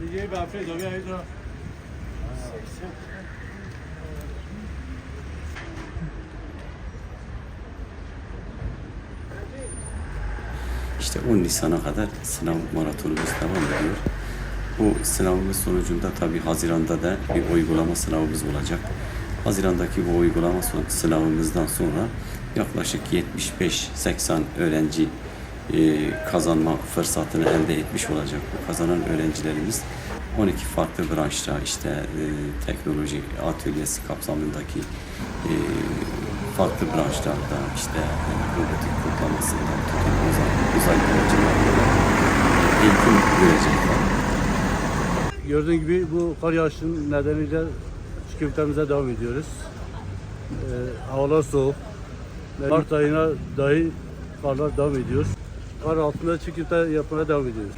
دیگه بفره اجابه هایی را İşte 10 Nisan'a kadar sınav maratonumuz devam ediyor. Bu sınavımız sonucunda tabi Haziran'da da bir uygulama sınavımız olacak. Haziran'daki bu uygulama sınavımızdan sonra yaklaşık 75-80 öğrenci kazanma fırsatını elde etmiş olacak. Kazanan öğrencilerimiz 12 farklı branşta işte e, teknoloji atölyesi kapsamındaki e, farklı branşlarda işte e, robotik kodlamasından tutun uzay, uzay yolculuğuna eğitim görecekler. Gördüğün gibi bu kar yağışının nedeniyle çikolatalarımıza devam ediyoruz. Ee, havalar soğuk. Mart ayına dahi karlar devam ediyor var altında çikolata yapmaya devam ediyoruz.